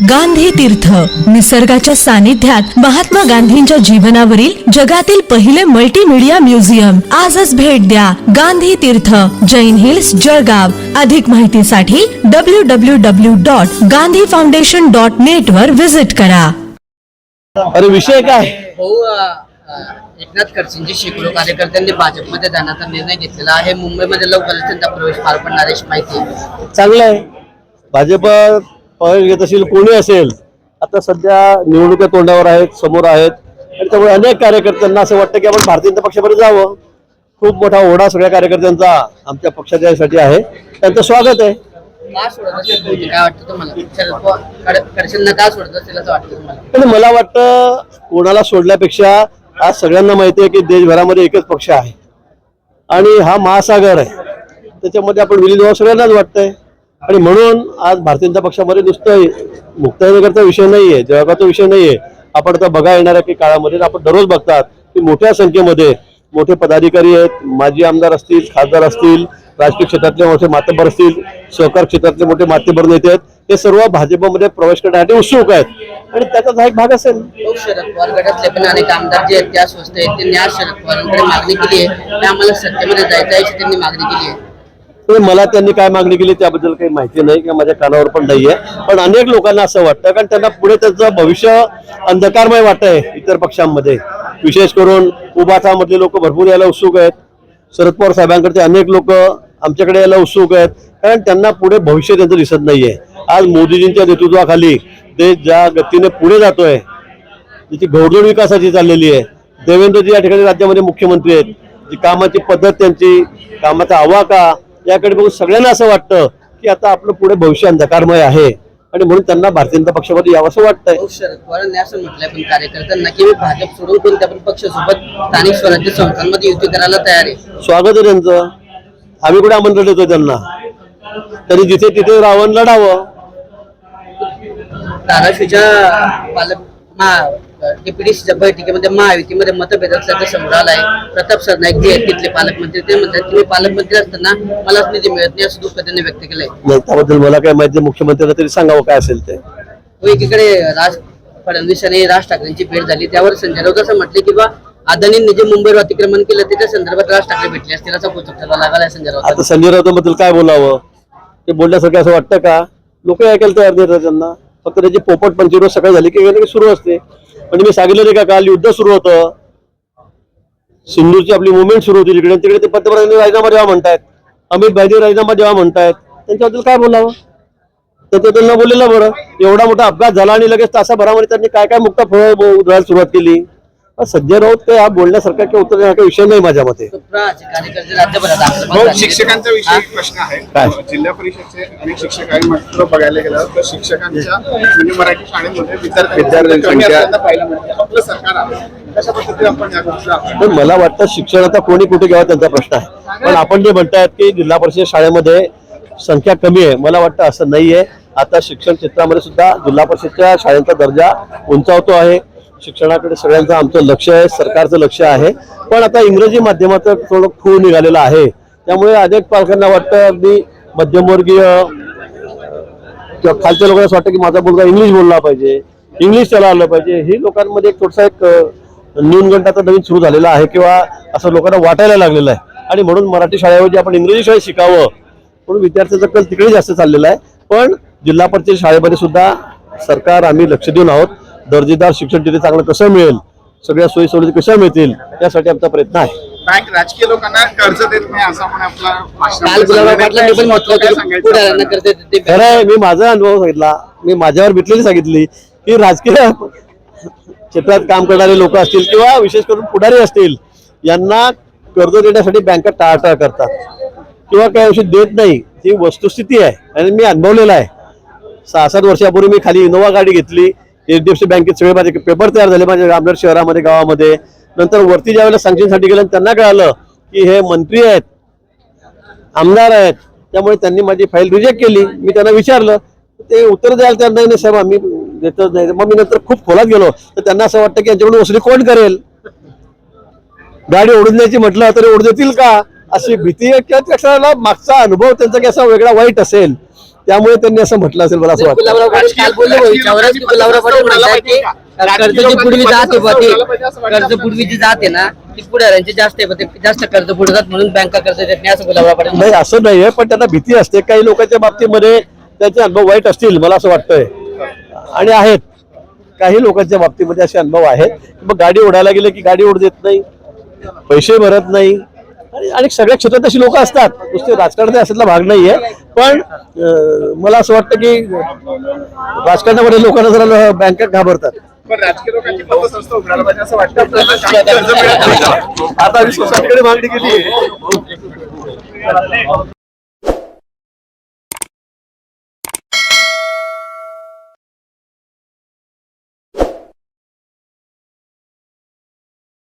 गांधी तीर्थ. निसर्गाच्या सानिध्यात महात्मा गांधींच्या जीवनावरील जगातील पहिले मल्टीमीडिया म्युझियम आजच भेट द्या गांधी तीर्थ. जैन हिल्स जळगाव. अधिक माहितीसाठी W W W dot Gandhi foundation dot net वर विजिट करा. अरे विषय काय? भाऊ एकनाथ खडसेंचे शेकडो कार्यकर्त्यांनी भाजपमध्ये जाण्याचा निर्णय घेतलेला आहे. मुंबईमध्ये लवकरच त्यांचा प्रवेश पार पडणार आहे अशी माहिती आहे. चांगलं आहे. भाजप प्रवेश घेत असेल कोणी असेल आता सध्या निवडणुका तोंडावर आहेत समोर आहेत. आणि त्यामुळे अनेक कार्यकर्त्यांना असं वाटतं की आपण भारतीय जनता पक्षामध्ये जावं. खूप मोठा ओढा सगळ्या कार्यकर्त्यांचा आमच्या पक्षाच्यासाठी आहे. त्यांचं स्वागत आहे. पण मला वाटतं कोणाला सोडल्यापेक्षा आज सगळ्यांना माहिती आहे की देशभरामध्ये एकच पक्ष आहे. आणि हा महासागर आहे. त्याच्यामध्ये आपण विलीन व्हावं सगळ्यांनाच वाटतंय. आणि म्हणून आज भारतीय जनता पक्षामध्ये नुसतं मुक्ताईनगरचा विषय नाहीये जळगावचा विषय नाहीये. आपण आता बघा येणाऱ्या काही काळामध्ये आपण दररोज बघतात की मोठ्या संख्येमध्ये मोठे पदाधिकारी आहेत. माजी आमदार असतील खासदार असतील राजकीय क्षेत्रातले मोठे मातेबर असतील सहकार क्षेत्रातले मोठे मातेबर नेते आहेत. ते सर्व भाजपमध्ये प्रवेश करण्यासाठी उत्सुक आहेत. आणि त्याचाच हा एक भाग असेल. शरद पवार गटातले पण अनेक आमदार जे आहेत त्या स्वस्त आहेत. त्यांनी आज शरद पवारांकडे मागणी केली आहे. की आम्हाला सत्तेमध्ये जायचं आहे त्यांनी मागणी केली आहे. ते मला त्यांनी काय मागणी केली त्याबद्दल काही माहिती नाही किंवा माझ्या कानावर पण नाहीये. पण अनेक लोकांना असं वाटतं कारण त्यांना पुढे त्यांचं भविष्य अंधकारमय वाटतंय इतर पक्षांमध्ये. विशेष करून उभाथामधले लोक भरपूर यायला उत्सुक आहेत. शरद पवार साहेबांकडचे अनेक लोक आमच्याकडे यायला उत्सुक आहेत. कारण त्यांना पुढे भविष्य त्यांचं दिसत नाहीये. आज मोदीजींच्या नेतृत्वाखाली देश ज्या गतीने पुढे जातोय त्याची घोडदोड विकासाची चाललेली आहे. देवेंद्रजी या ठिकाणी राज्यामध्ये मुख्यमंत्री आहेत. जी कामाची पद्धत त्यांची कामाचा आवाका याकडे बघून सगळ्यांना असं वाटतं की आता आपलं पुढे भविष्य अंधकारमय आहे. आणि म्हणून त्यांना भारतीय जनता पक्षामध्ये यावं असं वाटतंय. भाऊ शरद पवारांनी असं म्हटलंय पण कार्यकर्त्यांना की भाजप सोडून कोणत्या पण पक्षासोबत स्थानिक स्वराज्य संस्थांमध्ये युती करायला तयार आहे. स्वागत आहे त्यांचं. आम्ही कुठे आमंत्रण देतो त्यांना? त्यांनी जिथे तिथे रावण लढावं. धाराशिवच्या पालक महा डेप्युटीच्या बैठकीमध्ये महायुतीमध्ये मतभेद असल्याचं समोर आलाय. प्रताप सरनाईक जे आहेत तिथले पालकमंत्री ते म्हणतात तुम्ही पालकमंत्री असताना मलाच निधी मिळत नाही असं दुःख त्यांनी व्यक्त केलंय. नाही त्याबद्दल मला काय माहिती मुख्यमंत्र्यांना तरी सांगावं काय असेल ते? व एकीकडे राज फडणवीस आणि राज ठाकरेंची भेट झाली त्यावर संजय राऊत असं म्हटले की बा अदानींनी जे मुंबईवर अतिक्रमण केलं त्याच्या संदर्भात राज ठाकरे भेटले असतील असा पोचक त्याला लागलाय संजय राऊत आता संजय राऊतांबद्दल काय बोलावं? ते बोलण्यासारखं असं वाटतं का? लोक ऐकायला तयार नाही त्यांना. फक्त त्याची पोपट पंचवीस सकाळी झाली की गेलं की सुरू असते. म्हणजे मी सांगितलं नाही का काल युद्ध सुरू होतं. सिंधूची आपली मुवमेंट सुरू होती तिकडे. तिकडे ते पंतप्रधानांनी राजीनामा द्यावा म्हणतायत. अमित भाईजी राजीनामा द्यावा म्हणतायत. त्यांच्याबद्दल काय बोलावं? त्याच्याबद्दल न बोललेलं बरं. एवढा मोठा अपघात झाला आणि लगेच तासाभरामध्ये त्यांनी काय काय मुक्त फळ सुरुवात केली. संजय राऊत काय हा बोलण्यासारखा किंवा उत्तर देण्यासारखा विषय नाही माझ्या मते. भाऊ. शिक्षकांचा विषयी एक प्रश्न आहे? जिल्हा परिषदचे अनेक शिक्षक आहे मात्र बघायला गेलं तर शिक्षकांच्या म्हणजे मराठी शाळेमध्ये विद्यार्थ्यांची विद्यार्थ्यांची कमी संख्या- असल्याचं पाहायला मिळते. आपलं सरकार आहे. कशा पद्धतीने आपण या गोष्टी पण मला वाटतं शिक्षण आता कोणी कुठे घ्यावं त्यांचा प्रश्न आहे. पण आपण जे म्हणतायत की जिल्हा परिषद शाळेमध्ये संख्या कमी आहे मला वाटतं असं नाहीये. आता शिक्षण क्षेत्रामध्ये सुद्धा जिल्हा परिषदच्या शाळेचा दर्जा उंचावतो आहे. शिक्षणाकडे सगळ्यांचं आमचं लक्ष आहे सरकारचं लक्ष आहे. पण आता इंग्रजी माध्यमाचं थोडं खूळ निघालेलं आहे. त्यामुळे अनेक पालकांना वाटतं अगदी मध्यमवर्गीय किंवा खालच्या लोकांना असं वाटतं की माझा मुलगा इंग्लिश बोलला पाहिजे इंग्लिश त्याला आलं पाहिजे. ही लोकांमध्ये एक थोडासा एक अ, न्यूनगंड आता नवीन सुरू झालेला आहे किंवा असं लोकांना वाटायला लागलेलं आहे. आणि म्हणून मराठी शाळेऐवजी आपण इंग्रजी शाळेत शिकावं म्हणून विद्यार्थ्यांचा कल तिकडे जास्त चाललेला आहे. पण जिल्हा परिषद शाळेमध्ये सुद्धा सरकार आम्ही लक्ष देऊन आहोत. दर्जेदार शिक्षण तिथे चांगलं कसं मिळेल सगळ्या सोयी सवलती कशा मिळतील यासाठी आमचा प्रयत्न आहे. बँक राजकीय लोकांना कर्ज देत नाही असं आपण आपला काल गुलाबराव पाटलांनी पण म्हटलं काय होतं. की सांगायचं पुढाऱ्यांना करते ते खरं आहे मी माझा अनुभव सांगितला मी माझ्यावर बितलेली सांगितली की राजकीय क्षेत्रात काम करणारे लोक असतील किंवा विशेष करून पुढारी असतील यांना कर्ज देण्यासाठी बँका टाळाटाळ करतात. किंवा काही औषध देत नाही ही वस्तुस्थिती आहे आणि मी अनुभवलेला आहे. सहा सात वर्षापूर्वी मी खाली इनोवा गाडी घेतली एच डी एफ सी बँकेत सगळे माझे पेपर तयार झाले माझ्या रामनगर शहरामध्ये गावामध्ये. नंतर वरती ज्या वेळेला सँक्शनसाठी गेलं त्यांना कळालं की हे मंत्री आहेत आमदार आहेत. त्यामुळे त्यांनी माझी फाईल रिजेक्ट केली. मी त्यांना विचारलं. ते उत्तर द्यायला त्यांना नाही साहेब आम्ही देतच नाही. मग मी नंतर खूप खोलात गेलो. तर त्यांना असं वाटतं की यांच्याकडून वसुली कोण करेल? गाडी ओढून द्यायची म्हटलं तरी ओढ देतील का? अशी भीती आहे. किंवा मागचा अनुभव त्यांचा की असा वेगळा वाईट असेल. त्यामुळे त्यांनी असं म्हटलं असेल मला असं वाटतं. गुलाबराव पाटील काल बोलले भाऊ याच्यावरच की गुलाबराव पाटील म्हणतात की कर्ज जी पूर्वी जात आहे कर्ज पूर्वी जी जात आहे ना ती पुढाऱ्यांची जास्त आहे जास्त कर्ज बुडतात म्हणून बँका कर्ज देत नाही असं गुलाबराव पाटील नाही असं नाहीये पण त्यांना भीती असते. काही लोकांच्या बाबतीमध्ये त्यांचे अनुभव वाईट असतील मला असं वाटतंय. आणि आहेत. काही लोकांच्या बाबतीमध्ये असे अनुभव आहेत. की मग गाडी ओढायला गेले की गाडी ओढ देत नाही. पैसे भरत नाही. आणि आणि सगळ्या क्षेत्रात अशी लोक असतात. नुसते राजकारणात असायला भाग नाहीये. पण मला असं वाटतं की राजकारणामध्ये लोकांना जरा बँका घाबरतात. आता आम्ही सोसायटीकडे मागणी केली